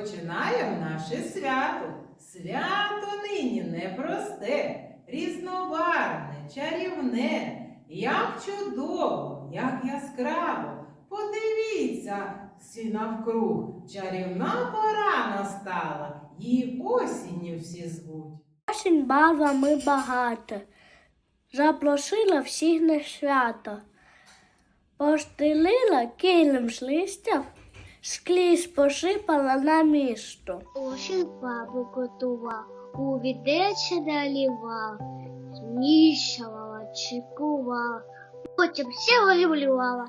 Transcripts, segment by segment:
Починаємо наше свято. Свято нині непросте, різнобарвне, чарівне. Як чудово, як яскраво. Подивіться всі навкруг. Чарівна пора настала, її осінню всі звуть. Осінь барвами багата, запросила всіх на свято, постелила килим з листя, скрізь посипала на місто. Осінь бабу готував, у відече налівав, змішувала, чекувала, потім все вилювала.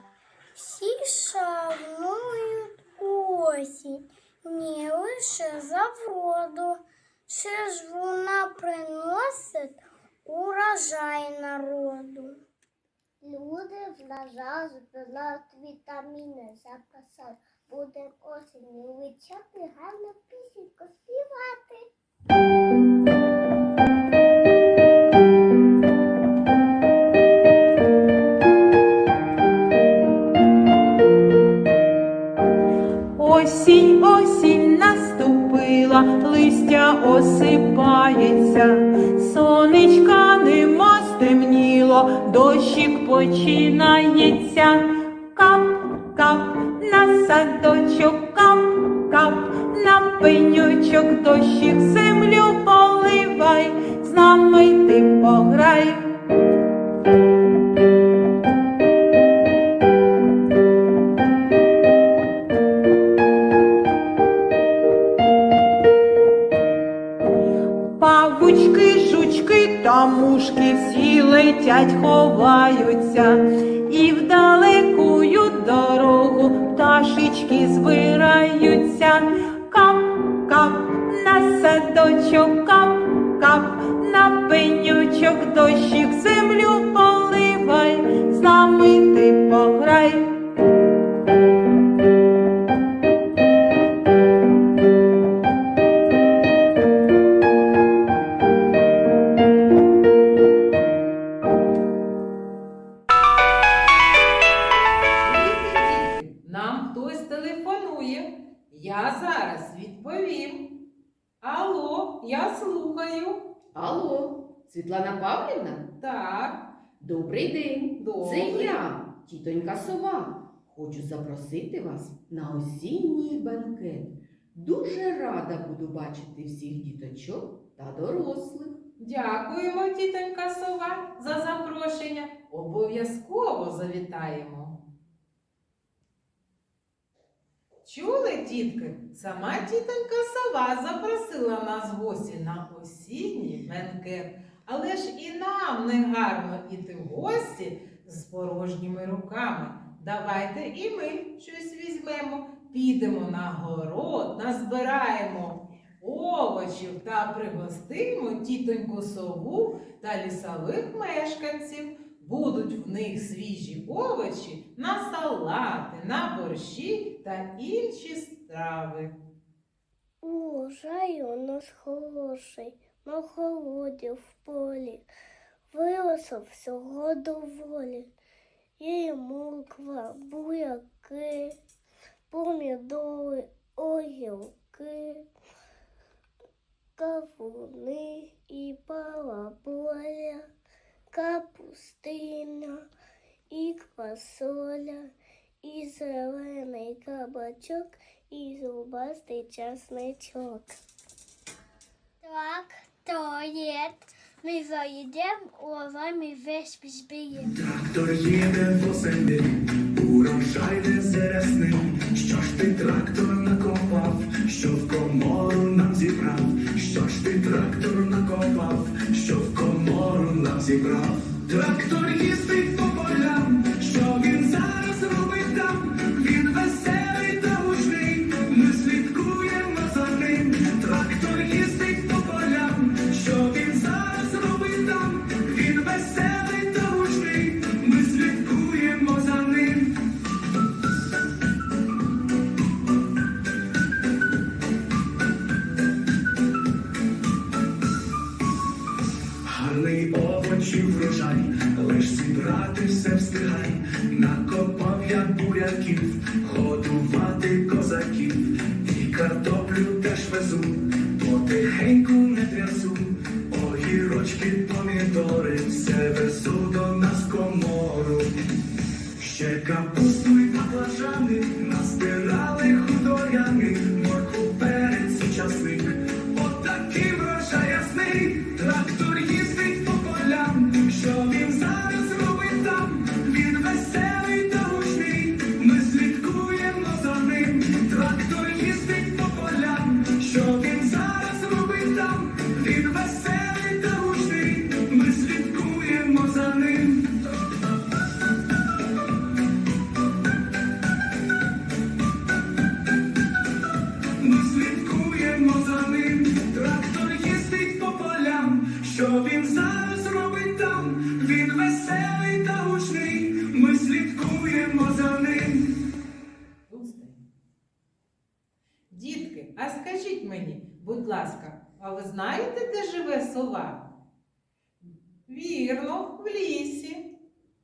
Всі шанують осінь, не лише за вроду, ще ж вона приносить урожай народу. Люди вважають, збирають вітаміни, запасають. Будем осінню вичати, гарну пісеньку співати. Осінь, осінь наступила, листя осипається, сонечка нема стемніло, дощик починається. Садочок, кап, кап, на пенючок, дощик землю поливай, з нами ти пограй. Павучки, жучки та мушки всі летять, ховаються, і в пташечки збираються. Кап, кап, на садочок, кап, кап, на пенючок, дощик запросити вас на осінній банкет. Дуже рада буду бачити всіх діточок та дорослих. дякуємо, тітонька сова, за запрошення. Обов'язково завітаємо. Чули, тітки? Сама тітонька сова запросила нас гості на осінній бенкет. Але ж і нам не гарно іти в гості з порожніми руками. Давайте і ми щось візьмемо, підемо на город, назбираємо овочів та пригостимо тітоньку сову та лісових мешканців. Будуть в них свіжі овочі на салати, на борщі та інші страви. Урожай у нас хороший, на холоді в полі. Виросла всього доволі. Є і морква, буряки, помідори, огірки, кавуни і балаболя, капустина, і квасоля, і зелений кабачок, і зубастий часничок. Так, то є. Ми заїдемо, урожай весь зб'ємо. Трактор їде восени, урожай не рясним. буряків, годувати козаків, і картоплю теж везу, потихеньку не трясу, огірочки помідори. Вірно, в лісі.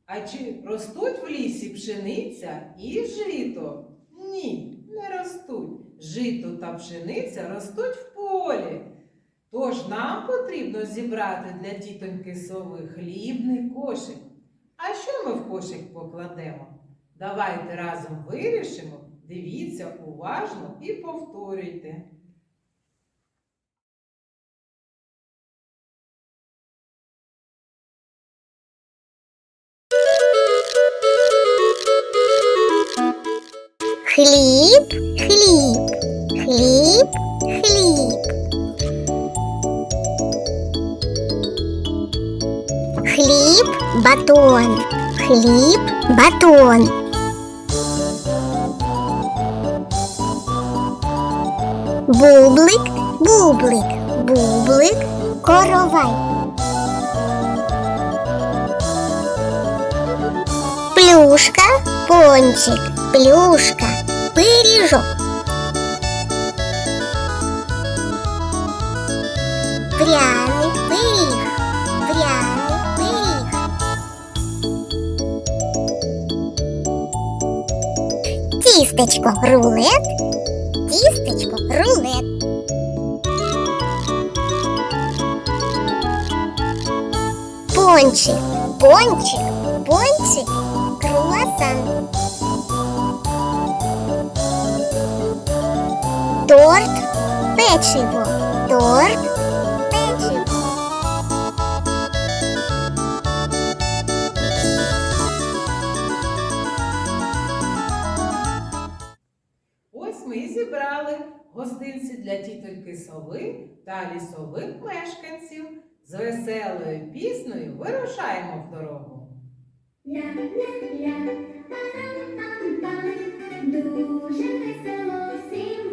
А чи ростуть в лісі пшениця і жито? Ні, не ростуть. Жито та пшениця ростуть в полі. Тож нам потрібно зібрати для тітоньки сови хлібний кошик. А що ми в кошик покладемо? Давайте разом вирішимо. Дивіться уважно і повторюйте. Хліб, хліб, хліб, хліб. Хліб, батон, хліб, батон. Бублик, бублик, бублик, коровай. Плюшка, пончик, плюшка, пиріжок. Пряник, пиріг, пряник, пиріг. Тістечко, рулет, тістечко, рулет. Пончик, пончик, пончик, круассан. Торт, печиво, торт, печиво. Ось ми і зібрали гостинці для тітоньки сови та лісових мешканців. З веселою піснею вирушаємо в дорогу. Ля-ля-ля, дуже весело всім.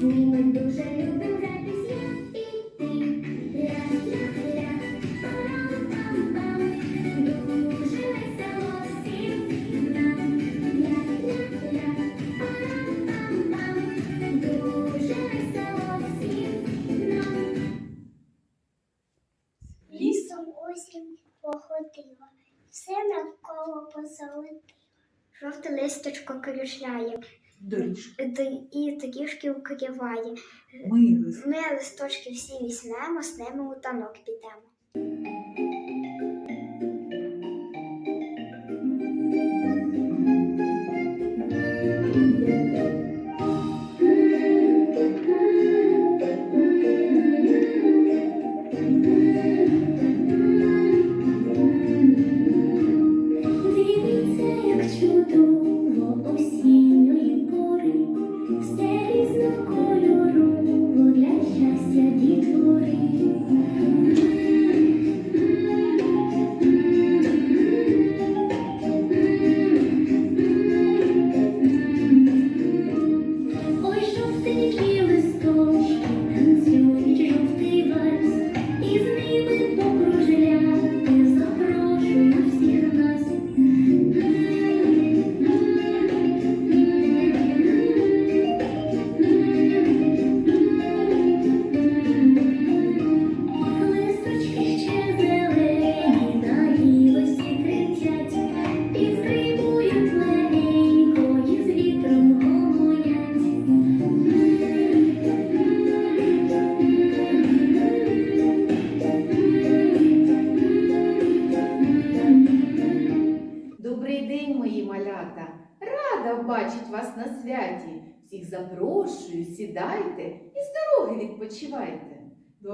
З дуже любим гратись я і ти. Жовте листочко кришляє. І доріжки укриває. мились. Ми листочки всі візьмемо, з ними у танок підемо.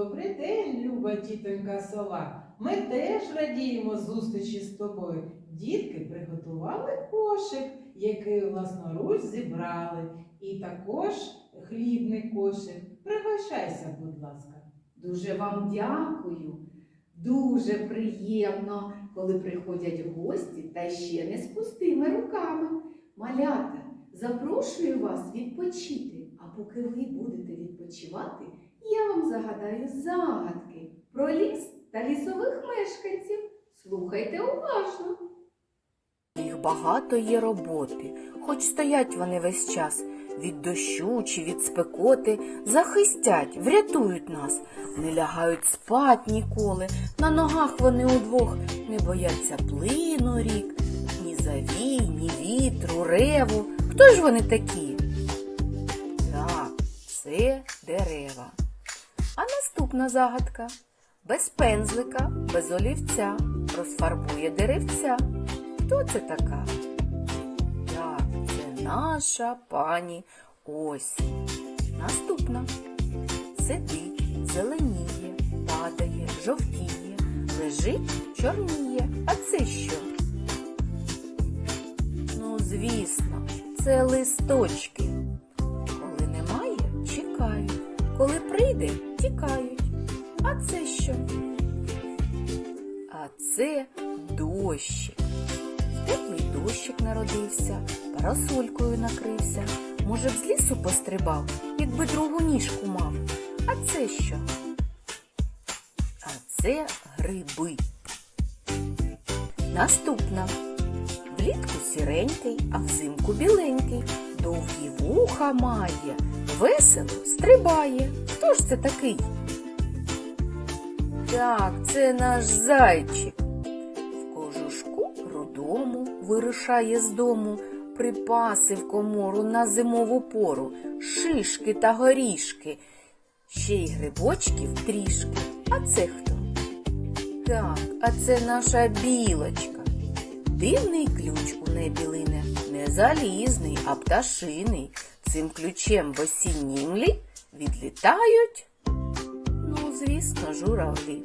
Добрий день, люба тітонька сова. Ми теж радіємо зустрічі з тобою. Дітки приготували кошик, який власноруч зібрали, і також хлібний кошик. Пригощайся, будь ласка. Дуже вам дякую. Дуже приємно, коли приходять гості та ще не з пустими руками. Малята, запрошую вас відпочити. А поки ви будете відпочивати, я вам загадаю загадки про ліс та лісових мешканців. Слухайте уважно. Їх багато є роботи, хоч стоять вони весь час. Від дощу чи від спекоти захистять, врятують нас, не лягають спать ніколи. На ногах вони удвох не бояться плину рік, ні завій, ні вітру, реву. Хто ж вони такі? Так, це дерева. Наступна загадка. Без пензлика, без олівця розфарбує деревця. Хто це така? Так, це наша пані осінь. Наступна. Сидить, зеленіє, падає, жовтіє, лежить, чорніє. А це що? Ну, звісно, це листочки. Коли немає, чекають. Коли прийде, тікають. А це що? А це дощик. Теплий дощик народився, парасолькою накрився. Може б з лісу пострибав, якби другу ніжку мав. А це що? А це гриби. Наступна. Влітку сіренький, а взимку біленький. Довгі вуха має, весело стрибає. Хто ж це такий? Так, це наш зайчик. В кожушку рудому вирушає з дому, припаси в комору на зимову пору, шишки та горішки, ще й грибочків трішки. А це хто? Так, а це наша білочка. Дивний ключ у небі лине, не залізний, а пташиний. Цим ключем в осінній млі відлітають, звісно, журавлі.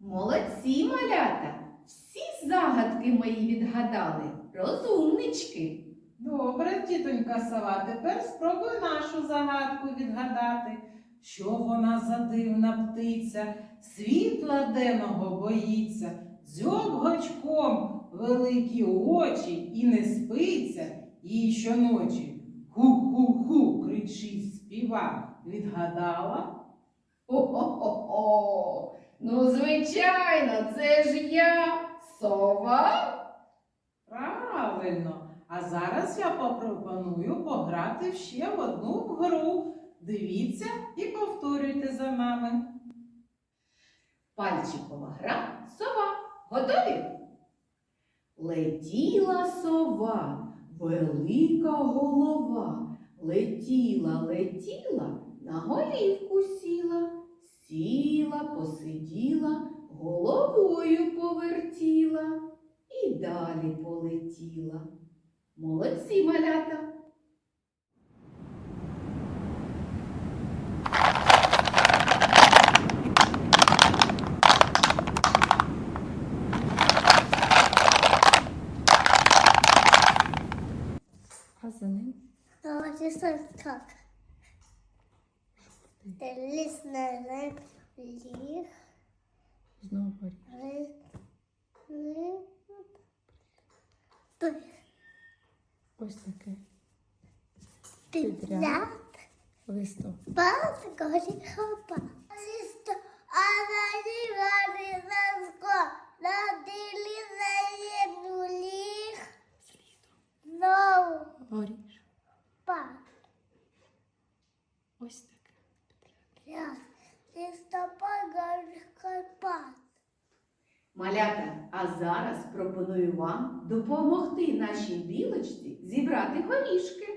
Молодці, малята! Всі загадки мої відгадали. Розумнички. Добре, тітонька сова, тепер спробуй нашу загадку відгадати. Що вона за дивна птиця, світла денного боїться, дзьоб гачком великі очі і не спиться, їй щоночі ху-ху-ху кричить співа. Відгадала? О-хо-хо-хо! Ну, звичайно, це ж я сова. Правильно. А зараз я попропоную пограти ще в одну гру. Дивіться і повторюйте за нами. Пальчикова гра сова. Готові? Летіла сова, велика голова. Летіла, летіла, на голівку сіла. Сіла, посиділа, головою повертіла і далі полетіла. Молодці малята! А за ним Давайте так. Ліс на ліг, знову ліг, Ось таке підряд, листок. пас, горіха, пас. Лісто, а на лівані ласко, на ділі заєдну ліг, знову Горіш. пас. Ось таке. Ряд, листопад, пас. Малята, а зараз пропоную вам допомогти нашій білочці зібрати горішки.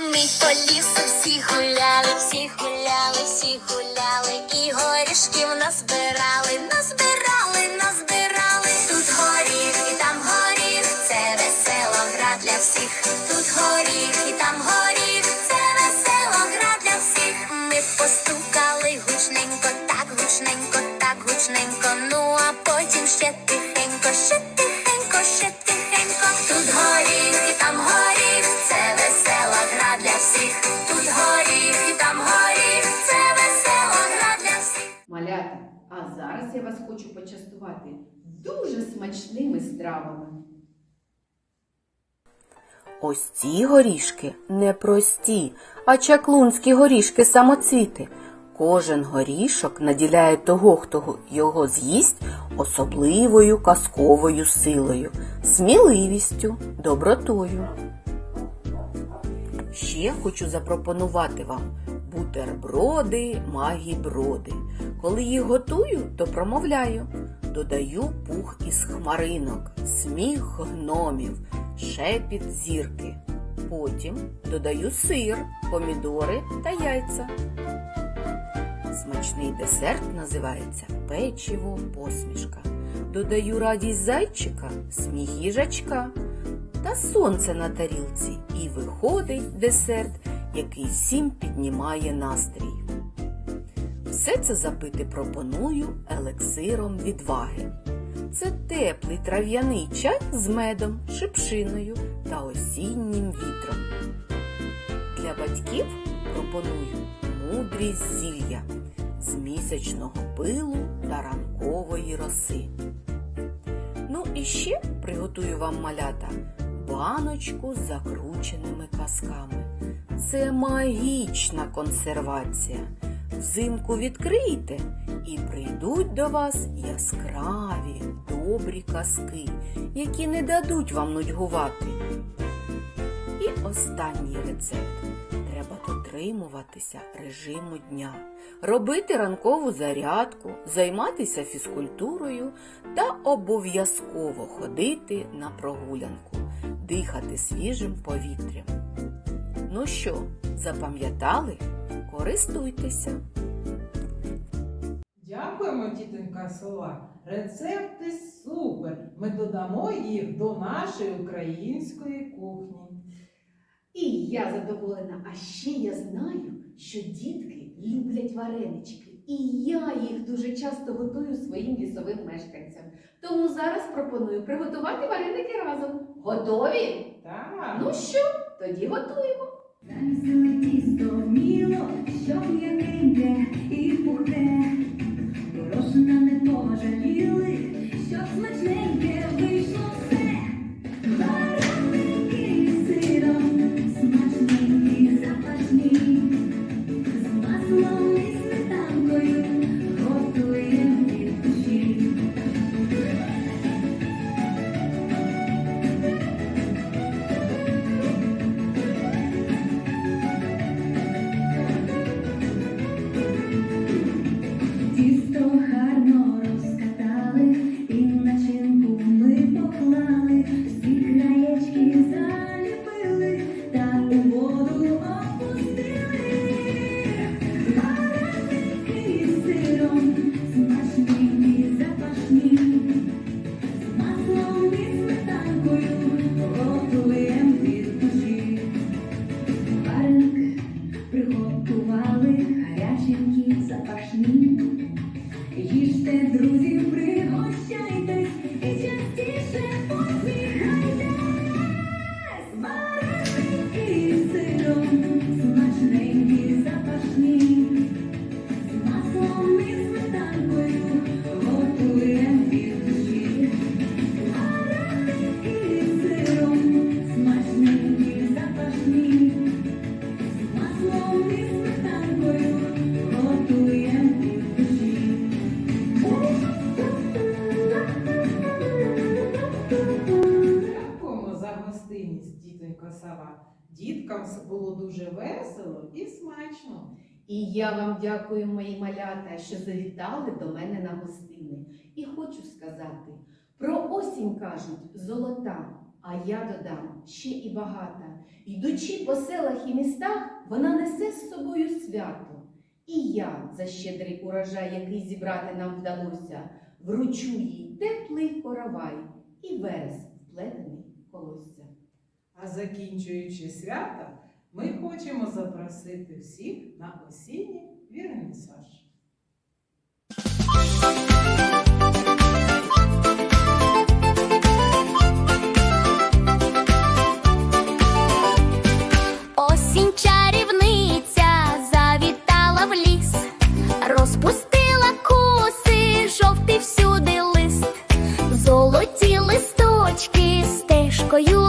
Ми по лісу всі гуляли, всі гуляли, всі гуляли, і горішків назбирали, назбирали, назбирали. Тут горіх і там горіх, це весела гра для всіх. Тут горіх і там горіх, постукали гучненько, так гучненько, так гучненько. Ну а потім ще тихенько, ще тихенько, ще тихенько. Тут горіх і там горіх, це весела гра для всіх. Тут горіх і там горіх, це весела гра для всіх. Малята, а зараз я вас хочу почастувати дуже смачними стравами. Ось ці горішки не прості, а чаклунські горішки самоцвіти. Кожен горішок наділяє того, хто його з'їсть, особливою казковою силою, сміливістю, добротою. Ще хочу запропонувати вам бутерброди, магіброди. Коли їх готую, то промовляю. Додаю пух із хмаринок, сміх гномів, шепіт зірки. Потім додаю сир, помідори та яйця. Смачний десерт називається печиво посмішка. Додаю радість зайчика, сміх їжачка та сонце на тарілці. І виходить десерт, який всім піднімає настрій. Все це запити пропоную елексиром відваги. Це теплий трав'яний чай з медом, шипшиною та осіннім вітром. Для батьків пропоную мудрість зілля з місячного пилу та ранкової роси. Ну і ще приготую вам малята баночку з закрученими казками. Це магічна консервація. Взимку відкрийте і прийдуть до вас яскраві, добрі казки, які не дадуть вам нудьгувати. І останній рецепт. Дотримуватися режиму дня, робити ранкову зарядку, займатися фізкультурою та обов'язково ходити на прогулянку, дихати свіжим повітрям. Ну що, запам'ятали? Користуйтеся! Дякуємо, тітонька сова. Рецепти супер. Ми додамо їх до нашої української кухні. І я задоволена, а ще я знаю, що дітки люблять варенички. І я їх дуже часто готую своїм лісовим мешканцям. Тому зараз пропоную приготувати вареники разом. Готові? Так. Ну що, тоді готуємо. Замісили тісто вміло, що м'якеньке і пухке. Борошна не пожаліли, щоб смачненьке me. Дякую, мої малята, що завітали до мене на гостини. І хочу сказати, про осінь кажуть золота, а я додам ще і багата. Йдучи по селах і містах, вона несе з собою свято. І я за щедрий урожай, який зібрати нам вдалося, вручу їй теплий коровай і верес вплетений в колосся. А закінчуючи свята, ми хочемо запросити всіх на осінні Вірний Саш. Осінь чарівниця завітала в ліс, розпустила коси, жовтий всюди лист, золоті листочки стежкою.